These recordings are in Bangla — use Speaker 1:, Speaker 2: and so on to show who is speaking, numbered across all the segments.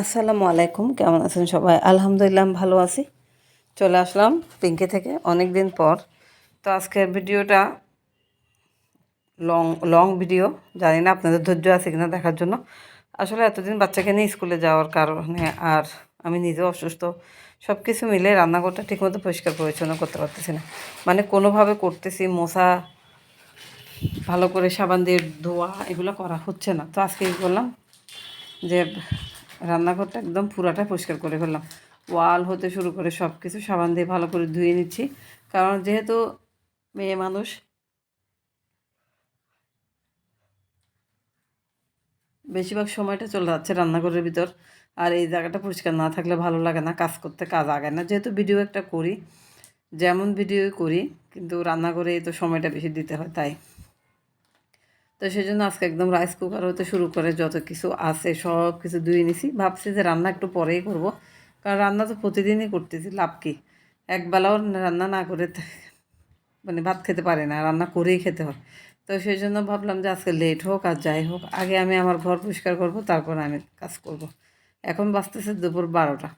Speaker 1: আসসালামু আলাইকুম। কেমন আছেন সবাই? আলহামদুলিল্লাহ ভালো আছি। চলে আসলাম পিঙ্কি থেকে অনেক দিন পর। তো আজকের ভিডিওটা লং লং ভিডিও। জানি না আপনাদের ধৈর্য আছে কিনা দেখার জন্য। আসলে এতদিন বাচ্চাকে নিয়ে স্কুলে যাওয়ার কারণে আর আমি নিজেও অসুস্থ। সব কিছু মিলে রান্নাঘরটা ঠিকমতো পরিষ্কার পরিচ্ছন্ন করতে পারতেছি না। মানে কোনোভাবে করতেছি, মশা, ভালো করে সাবান দিয়ে ধোয়া, এগুলো করা হচ্ছে না। তো আজকে কী করলাম যে রান্নাঘরটা একদম পুরাটা পরিষ্কার করে ফেললাম। ওয়াল হতে শুরু করে সব কিছু সাবান দিয়ে ভালো করে ধুয়ে নিচ্ছি। কারণ যেহেতু মেয়ে মানুষ, বেশিরভাগ সময়টা চলে যাচ্ছে রান্নাঘরের ভিতর। আর এই জায়গাটা পরিষ্কার না থাকলে ভালো লাগে না, কাজ করতে কাজ আগায় না। যেহেতু ভিডিও একটা করি, যেমন ভিডিও করি, কিন্তু রান্নাঘরে তো সময়টা বেশি দিতে হয়, তাই। তো সেই জন্য আজকে একদম রাইস কুকার হতে শুরু করে যত কিছু আছে, সব কিছু ধুয়ে নিছি। ভাবছি যে রান্না একটু পরেই করব। কারণ রান্না তো প্রতিদিনই করতেছি, লাভ কি? একবেলাও রান্না না করে মানে ভাত খেতে পারে না, রান্না করেই খেতে হয়। তো সেই জন্য ভাবলাম যে আজকে লেট হোক আর যাই হোক, আগে আমি আমার ঘর পরিষ্কার করব, তারপর আমি কাজ করব। এখন বাঁচতেছে দুপুর বারোটা।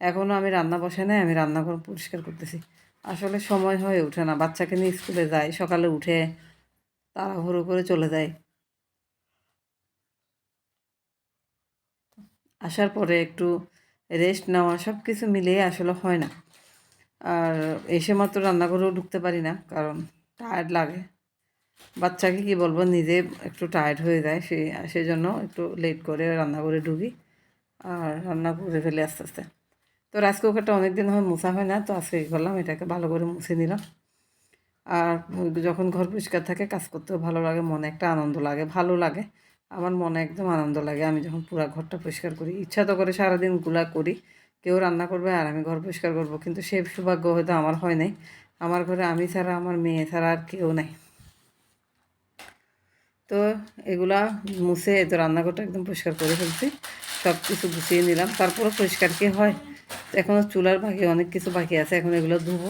Speaker 1: এখনও আমি রান্না বসে নাই, আমি রান্নাঘর পরিষ্কার করতেছি। আসলে সময় হয়ে ওঠে না, বাচ্চাকে নিয়ে স্কুলে যাই, সকালে উঠে তাড়াহুড়ো করে চলে যায়। আসার পরে একটু রেস্ট নেওয়া সব কিছু মিলিয়ে আসলে হয় না। আর এসে মাত্র রান্নাঘরেও ঢুকতে পারি না, কারণ টায়ার্ড লাগে। বাচ্চাকে কি বলব, নিজে একটু টায়ার্ড হয়ে যায় সেই সেই জন্য একটু লেট করে রান্না করে ঢুকি আর রান্না করে ফেলে আস্তে আস্তে। তো রাইস কুকারটা অনেক দিন হয় মোছা হয় না, তো আজকে করলাম এটাকে ভালো করে মুছে নিলাম। আর যখন ঘর পরিষ্কার থাকে, কাজ করতেও ভালো লাগে, মনে একটা আনন্দ লাগে, ভালো লাগে। আমার মনে একদম আনন্দ লাগে। আমি যখন পুরো ঘরটা পরিষ্কার করি, ইচ্ছা তো করে সারাদিনগুলা করি, কেউ রান্না করবে আর আমি ঘর পরিষ্কার করব, কিন্তু সে সৌভাগ্য হয়তো আমার হয় নাই। আমার ঘরে আমি ছাড়া, আমার মেয়ে ছাড়া আর কেউ নাই। তো এগুলা মুছে তো রান্নাঘরটা একদম পরিষ্কার করে ফেলছি সব কিছু গুছিয়ে নিলাম। তারপরে পরিষ্কার কি হয়? এখনও চুলার বাকি অনেক কিছু বাকি আছে, এখন এগুলো ধুবো।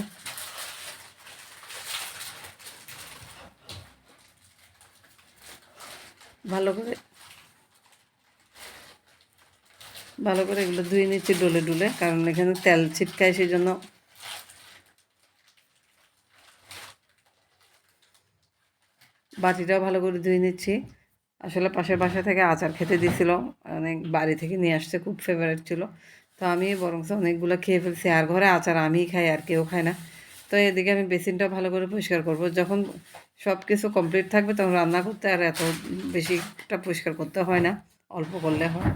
Speaker 1: ভালো করে ভালো করে এগুলো ধুয়ে নিচ্ছি ডলে ডুলে, কারণ এখানে তেল ছিটকায় সেই জন্য বাটিটাও ভালো করে ধুয়ে নিচ্ছি। আসলে পাশের বাসা থেকে আচার খেতে দিয়েছিল, অনেক বাড়ি থেকে নিয়ে আসছে, খুব ফেভারিট ছিল। তো আমি বরং অনেকগুলো খেয়ে ফেলছি, আর ঘরে আচার আমিই খাই, আর কেউ খায় না। তো এদিকে আমি বেসিনটা ভালো করে পরিষ্কার করব। যখন সব কিছু কমপ্লিট থাকবে, তখন রান্না করতে আর এত বেশিটা পরিষ্কার করতে হয় না, অল্প করলে হয়।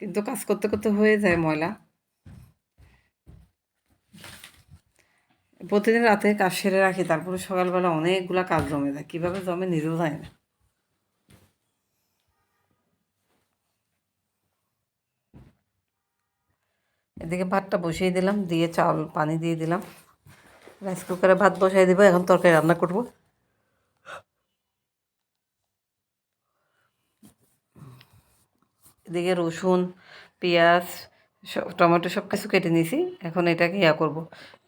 Speaker 1: কিন্তু কাজ করতে করতে হয়ে যায় ময়লা। প্রতিদিন রাতে কাজ সেরে রাখি, তারপরে সকালবেলা অনেকগুলা কাজ জমে যায়, কীভাবে জমে নিজেও যায় না। এদিকে ভাতটা বসিয়ে দিলাম, দিয়ে চাউল পানি দিয়ে দিলাম। রাইস কুকারে ভাত বসাই দেবো, এখন তরকারি রান্না করব। এদিকে রসুন, পেঁয়াজ, সব, টমেটো সব কিছু কেটে নিয়েছি। এখন এটাকে ইয়া করব,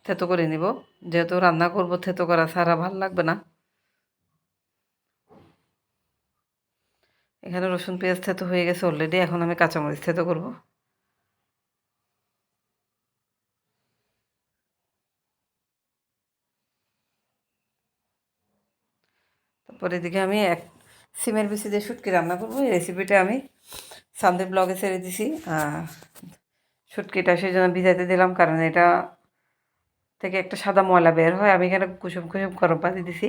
Speaker 1: থেতো করে নিব। যেহেতু রান্না করব, থেতো করা ছাড়া ভালো লাগবে না। এখানে রসুন, পেঁয়াজ থেতো হয়ে গেছে অলরেডি এখন আমি কাঁচামরিচ থেতো করব। তারপর এদিকে আমি এক, সিমের বেশি দিয়ে শুটকি রান্না করব। এই রেসিপিটা আমি সামদের ব্লগে ছেড়ে দিছি। শুটকিটা সেই জন্য ভিজাইতে দিলাম, কারণ এটা থেকে একটা সাদা ময়লা বের হয়। আমি এখানে কুসুম কুসুম গরম পাতি দিছি।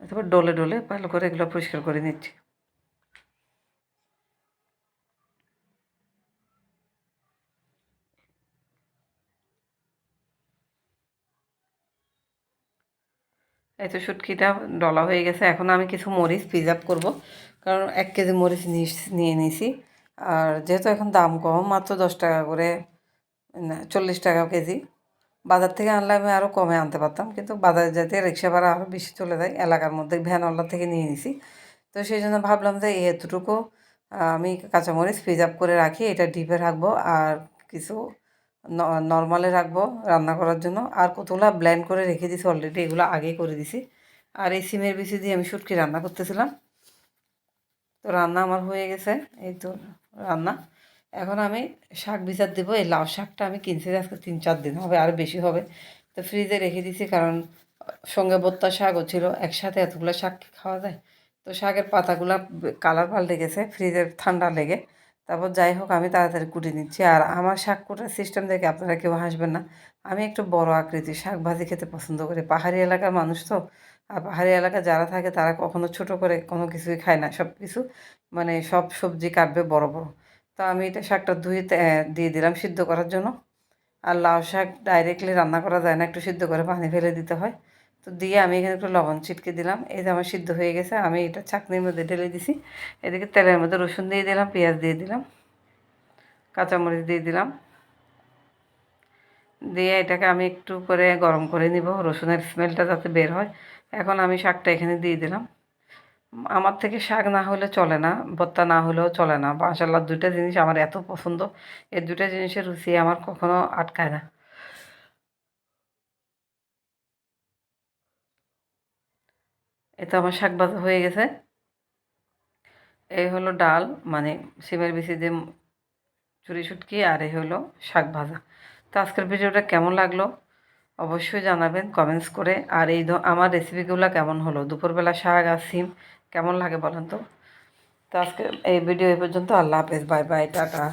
Speaker 1: তারপর ডলে ডলে ভালো করে এগুলো পরিষ্কার করে নিচ্ছি। এই তো শুটকিটা ডলা হয়ে গেছে। এখন আমি কিছু মরিচ প্রিজার্ভ করব। কারণ এক কেজি মরিচ নিয়ে নিয়েছি আর যেহেতু এখন দাম কম, মাত্র দশ টাকা করে চল্লিশ টাকা কেজি। বাজার থেকে আনলে আমি আরও কমে আনতে পারতাম। কিন্তু বাজারে যেতে রিক্সা ভাড়া আরও বেশি চলে যায়। এলাকার মধ্যে ভ্যানওয়ালা থেকে নিয়ে নিছি। তো সেই জন্য ভাবলাম যে এতটুকু আমি কাঁচামরিচ প্রিজার্ভ করে রাখি। এটা ডিপে রাখব। আর কিছু নর্মালে রাখব রান্না করার জন্য। আর কতগুলো ব্ল্যান্ড করে রেখে দিছি অলরেডি এগুলো আগেই করে দিছি। আর এই সিমের বেশি দিয়ে আমি শুটকি রান্না করতেছিলাম। তো রান্না আমার হয়ে গেছে, এই তো রান্না। এখন আমি শাক বিচার দেবো, এই লাউ শাকটা আমি কিনছি আজকে তিন চার দিন হবে, আর বেশি হবে। তো ফ্রিজে রেখে দিছি, কারণ সঙ্গে বত্তা শাকও ছিল, একসাথে এতগুলো শাক খাওয়া যায়? তো শাকের পাতাগুলো কালার পাল্টে গেছে ফ্রিজের ঠান্ডা লেগে। তারপর যাই হোক, আমি তাড়াতাড়ি কুটি নিচ্ছি। আর আমার শাক কুটার সিস্টেম দেখে আপনারা কেউ হাসবেন না। আমি একটু বড় আকৃতির শাক ভাজি খেতে পছন্দ করি। পাহাড়ি এলাকার মানুষ তো। আর পাহাড়ি এলাকা যারা থাকে, তারা কখনো ছোট করে কোনো কিছুই খায় না। সব কিছু মানে সব সবজি কাটবে বড় বড়। তো আমি এটা শাকটা ধুয়ে দিয়ে দিলাম সিদ্ধ করার জন্য। আর লাউ শাক ডাইরেক্টলি রান্না করা যায় না। একটু সিদ্ধ করে পানি ফেলে দিতে হয়। তো দিয়ে আমি এখানে একটু লবণ ছিটকে দিলাম। এই যে আমার সিদ্ধ হয়ে গেছে, আমি এটা চাকনির মধ্যে ঢেলে দিছি। এদিকে তেলের মধ্যে রসুন দিয়ে দিলাম, পেঁয়াজ দিয়ে দিলাম, কাঁচামরিচ দিয়ে দিলাম। দিয়ে এটাকে আমি একটু করে গরম করে নিব, রসুনের স্মেলটা যাতে বের হয়। এখন আমি শাকটা এখানে দিয়ে দিলাম। আমার থেকে শাক না হলে চলে না, ভর্তা না হলেও চলে না। মাশাল্লাহ দুইটা জিনিস আমার এত পছন্দ। এই দুটা জিনিসের রুচি আমার কখনো আটকায় না। এতো আমার শাক ভাজা হয়ে গেছে। এই হলো ডাল মানে সিমের বিচি দিয়ে চুরি শুটকি আর এই হলো শাক ভাজা। তো আজকের ভিডিওটা কেমন লাগল অবশ্যই জানাবেন কমেন্টস করে। আর এই আমার রেসিপিগুলো কেমন হলো? দুপুরবেলা শাক আর সিম কেমন লাগে বলেন তো? তো আজকে এই ভিডিও এই পর্যন্ত। আল্লাহ হাফেজ। Bye bye, tata.